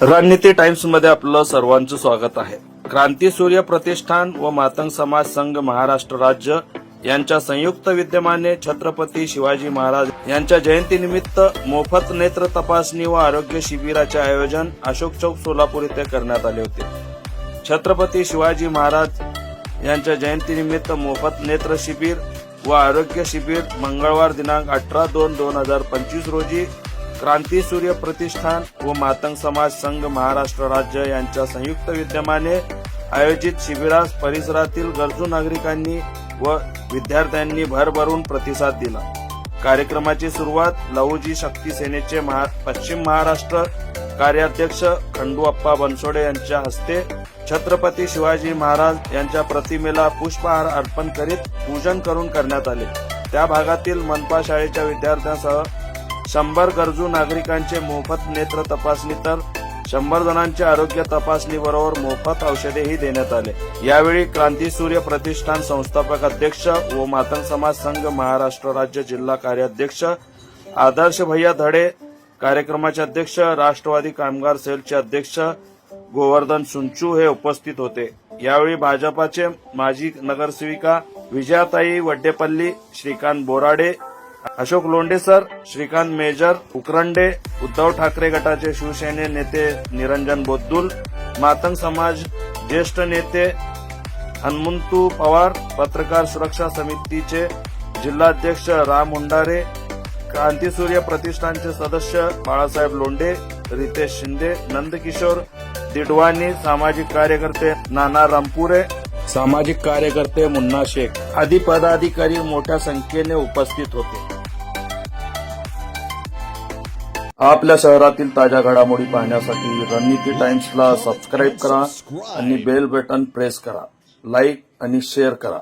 रणनीती टाइम्समध्ये आपलं सर्वांचं स्वागत आहे. क्रांती सूर्य प्रतिष्ठान व मातंग समाज संघ महाराष्ट्र राज्य यांच्या संयुक्त विद्यमाने छत्रपती शिवाजी महाराज यांच्या जयंतीनिमित्त मोफत नेत्र तपासणी व आरोग्य शिबिराचे आयोजन अशोक चौक सोलापूर येथे करण्यात आले होते. छत्रपती शिवाजी महाराज यांच्या जयंतीनिमित्त मोफत नेत्र शिबिर व आरोग्य शिबिर मंगळवार दिनांक अठरा दोन दोन हजार पंचवीस रोजी क्रांती सूर्य प्रतिष्ठान व मातंग समाज संघ महाराष्ट्र राज्य यांच्या संयुक्त विद्यमाने आयोजित शिबिरास परिसरातील गरजू नागरिकांनी व विद्यार्थ्यांनी भरभरून प्रतिसाद दिला. कार्यक्रमाची सुरुवात लहुजी शक्ती सेनेचे महा पश्चिम महाराष्ट्र कार्याध्यक्ष खंडूअप्पा बनसोडे यांच्या हस्ते छत्रपती शिवाजी महाराज यांच्या प्रतिमेला पुष्पहार अर्पण करीत पूजन करून करण्यात आले. त्या भागातील मनपा शाळेच्या विद्यार्थ्यांसह शंभर गरजू नागरिकांचे मोफत नेत्र तपासणी तर शंभर जणांचे आरोग्य तपासणी बरोबर मोफत औषधेही देण्यात आले. यावेळी क्रांती सूर्य प्रतिष्ठान संस्थापक अध्यक्ष व मातंग समाज संघ महाराष्ट्र राज्य जिल्हा कार्याध्यक्ष आदर्श भैया धडे कार्यक्रमाचे अध्यक्ष राष्ट्रवादी कामगार सेलचे अध्यक्ष गोवर्धन सुंचू हे उपस्थित होते. यावेळी भाजपाचे माजी नगरसेविका विजयाताई वड्डेपल्ली श्रीकांत बोराडे अशोक लोंढे सर श्रीकांत मेजर उकरंडे उद्धव ठाकरे गटाचे शिवसेने नेते निरंजन बोद्दुल मातंग समाज ज्येष्ठ नेते हनुमंतू पवार पत्रकार सुरक्षा समितीचे जिल्हाध्यक्ष राम हुंडारे क्रांतीसूर्य प्रतिष्ठानचे सदस्य बाळासाहेब लोंढे रितेश शिंदे नंदकिशोर दिडवानी सामाजिक कार्यकर्ते नाना रामपुरे सामाजिक कार्यकर्ते मुन्ना शेख. आदी पदाधिकारी मोठ्या संख्येने उपस्थित होते. आपल्या शहरातील ताज्या घडामोडी पाहण्यासाठी रणनीती टाइम्सला सबस्क्राईब करा आणि बेल बटन प्रेस करा. लाईक आणि शेअर करा.